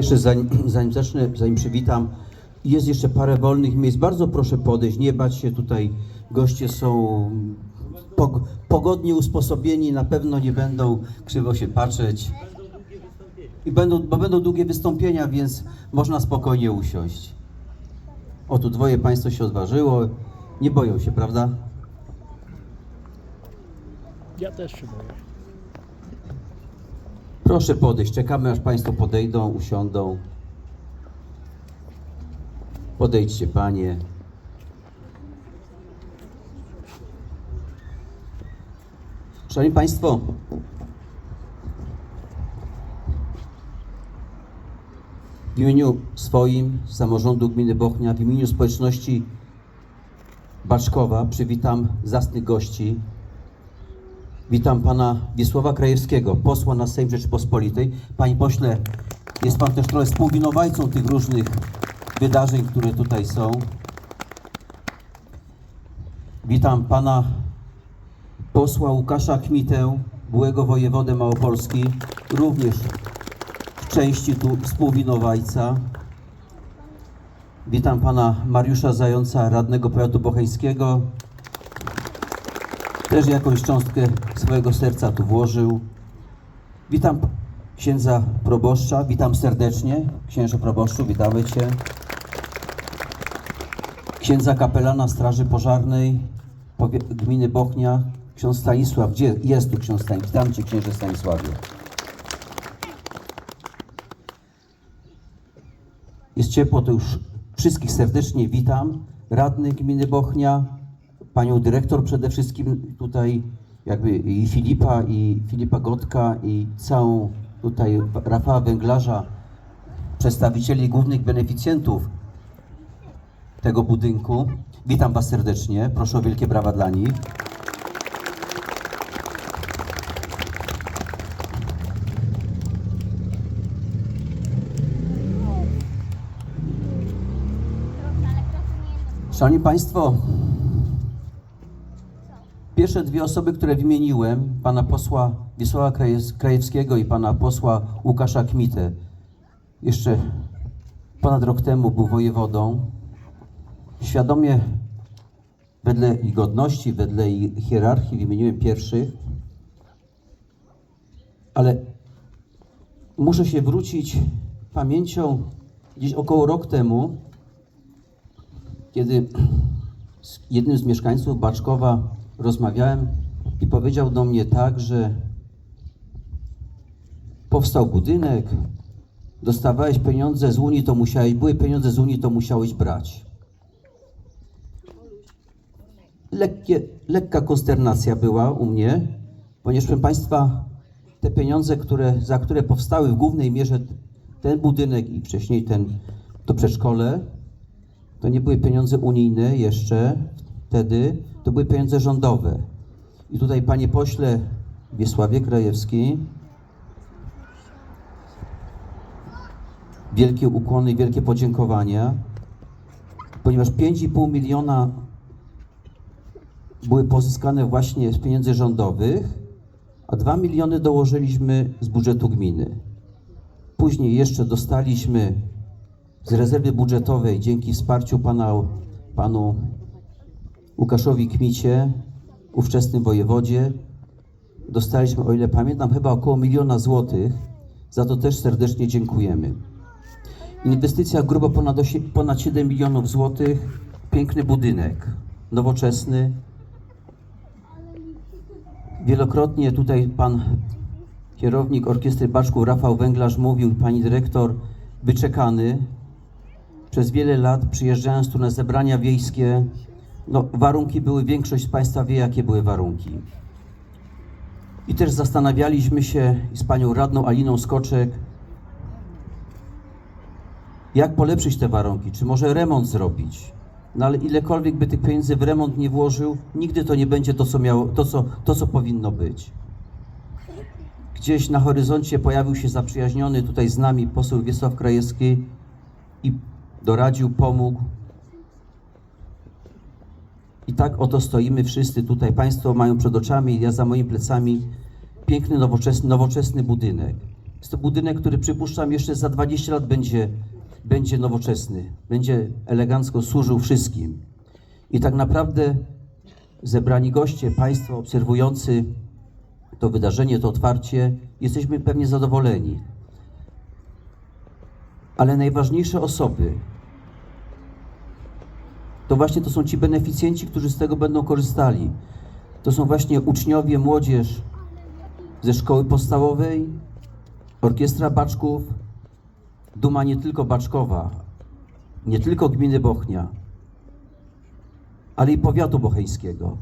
Jeszcze zanim, zanim zacznę, zanim przywitam, jest jeszcze parę wolnych miejsc. Bardzo proszę podejść, nie bać się tutaj. Goście są pog- pogodnie usposobieni, na pewno nie będą krzywo się patrzeć. I będą, bo będą długie wystąpienia, więc można spokojnie usiąść. O, tu dwoje państwo się odważyło. Nie boją się, prawda? Ja też się boję. Proszę podejść, czekamy aż Państwo podejdą, usiądą. Podejdźcie Panie. Szanowni Państwo, w imieniu swoim, samorządu gminy Bochnia, w imieniu społeczności Baczkowa przywitam zacnych gości, Witam pana Wiesława Krajewskiego, posła na Sejm Rzeczypospolitej. Panie pośle, jest pan też trochę współwinowajcą tych różnych wydarzeń, które tutaj są. Witam pana posła Łukasza Kmitę, byłego wojewodę Małopolski, również w części tu współwinowajca. Witam pana Mariusza Zająca, radnego powiatu bocheńskiego, też jakąś cząstkę swojego serca tu włożył. Witam księdza proboszcza, witam serdecznie. Księże proboszczu, witamy Cię. Księdza kapelana Straży Pożarnej gminy Bochnia, ksiądz Stanisław. Gdzie jest tu ksiądz Stanisław? Witam Cię, księże Stanisławie. Jest ciepło, to już wszystkich serdecznie witam. Radnych gminy Bochnia, panią dyrektor przede wszystkim tutaj, jakby i Filipa, i Filipa Gotka, i całą tutaj Rafała Węglarza, przedstawicieli głównych beneficjentów tego budynku. Witam Was serdecznie, proszę o wielkie brawa dla nich. Szanowni Państwo, pierwsze dwie osoby, które wymieniłem, pana posła Wiesława Krajew- Krajewskiego i pana posła Łukasza Kmitę, jeszcze ponad rok temu był wojewodą, świadomie wedle ich godności, wedle ich hierarchii wymieniłem pierwszych, ale muszę się wrócić pamięcią gdzieś około rok temu, kiedy jednym z mieszkańców Baczkowa rozmawiałem i powiedział do mnie tak, że powstał budynek, dostawałeś pieniądze z Unii, to musiałeś, były pieniądze z Unii, to musiałeś brać. Lekkie, lekka konsternacja była u mnie, ponieważ proszę Państwa, te pieniądze, które, za które powstały w głównej mierze ten budynek i wcześniej ten, to przedszkole, to nie były pieniądze unijne jeszcze wtedy, to były pieniądze rządowe. I tutaj, panie pośle Wiesławie Krajewski, wielkie ukłony i wielkie podziękowania, ponieważ 5,5 miliona były pozyskane właśnie z pieniędzy rządowych, a 2 miliony dołożyliśmy z budżetu gminy. Później jeszcze dostaliśmy z rezerwy budżetowej dzięki wsparciu pana, panu Łukaszowi Kmicie, ówczesnym wojewodzie, dostaliśmy, o ile pamiętam, chyba około miliona złotych. Za to też serdecznie dziękujemy. Inwestycja grubo ponad, ponad 7 milionów złotych, piękny budynek, nowoczesny. Wielokrotnie tutaj pan kierownik orkiestry Baczków Rafał Węglarz mówił, pani dyrektor, wyczekany, przez wiele lat przyjeżdżając tu na zebrania wiejskie, no warunki były, większość z Państwa wie, jakie były warunki. I też zastanawialiśmy się z panią radną Aliną Skoczek, jak polepszyć te warunki, czy może remont zrobić. No ale ilekolwiek by tych pieniędzy w remont nie włożył, nigdy to nie będzie to, co, miało, to, co, to, co powinno być. Gdzieś na horyzoncie pojawił się zaprzyjaźniony tutaj z nami poseł Wiesław Krajewski i doradził, pomógł. I tak oto stoimy wszyscy tutaj. Państwo mają przed oczami, ja za moimi plecami piękny, nowoczesny, nowoczesny budynek. Jest to budynek, który przypuszczam jeszcze za 20 lat będzie, będzie nowoczesny, będzie elegancko służył wszystkim. I tak naprawdę zebrani goście, Państwo obserwujący to wydarzenie, to otwarcie, jesteśmy pewnie zadowoleni. Ale najważniejsze osoby to właśnie to są ci beneficjenci, którzy z tego będą korzystali. To są właśnie uczniowie, młodzież ze szkoły podstawowej, orkiestra Baczków, duma nie tylko Baczkowa, nie tylko gminy Bochnia, ale i powiatu bocheńskiego.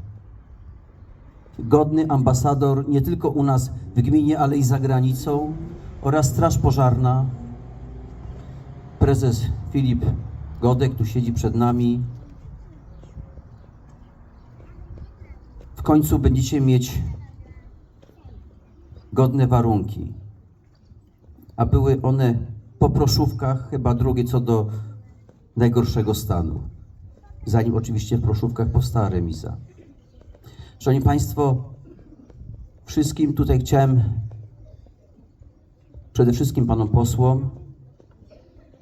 Godny ambasador nie tylko u nas w gminie, ale i za granicą oraz Straż Pożarna, prezes Filip Godek tu siedzi przed nami. W końcu będziecie mieć godne warunki, a były one po proszówkach chyba drugie co do najgorszego stanu. Zanim oczywiście w proszówkach powstała remiza. Szanowni Państwo, wszystkim tutaj chciałem przede wszystkim Panom posłom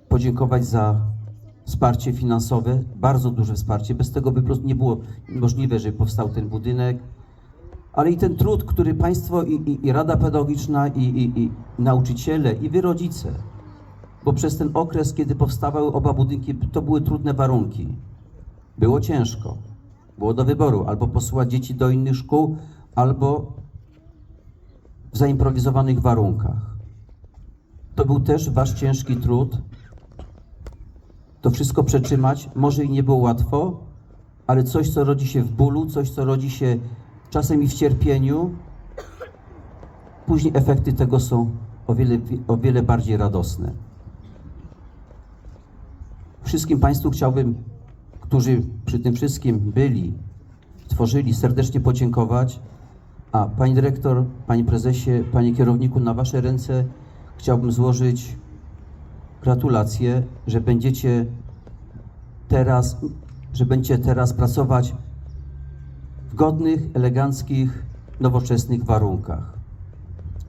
podziękować za wsparcie finansowe, bardzo duże wsparcie. Bez tego by po prostu nie było możliwe, żeby powstał ten budynek. Ale i ten trud, który Państwo i, i, i Rada Pedagogiczna, i, i, i nauczyciele, i Wy rodzice, bo przez ten okres, kiedy powstawały oba budynki, to były trudne warunki. Było ciężko. Było do wyboru albo posyłać dzieci do innych szkół, albo w zaimprowizowanych warunkach. To był też Wasz ciężki trud. To wszystko przetrzymać. Może i nie było łatwo, ale coś, co rodzi się w bólu, coś, co rodzi się czasem i w cierpieniu, później efekty tego są o wiele, o wiele bardziej radosne. Wszystkim Państwu chciałbym, którzy przy tym wszystkim byli, tworzyli, serdecznie podziękować. A Pani Dyrektor, Panie Prezesie, Panie Kierowniku, na Wasze ręce chciałbym złożyć gratulacje, że będziecie teraz, że będziecie teraz pracować w godnych, eleganckich, nowoczesnych warunkach.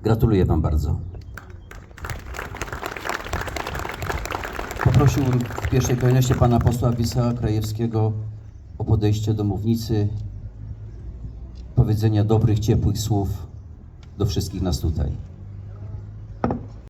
Gratuluję Wam bardzo. Poprosiłbym w pierwszej kolejności pana posła Wisła Krajewskiego o podejście do mównicy, powiedzenia dobrych, ciepłych słów do wszystkich nas tutaj.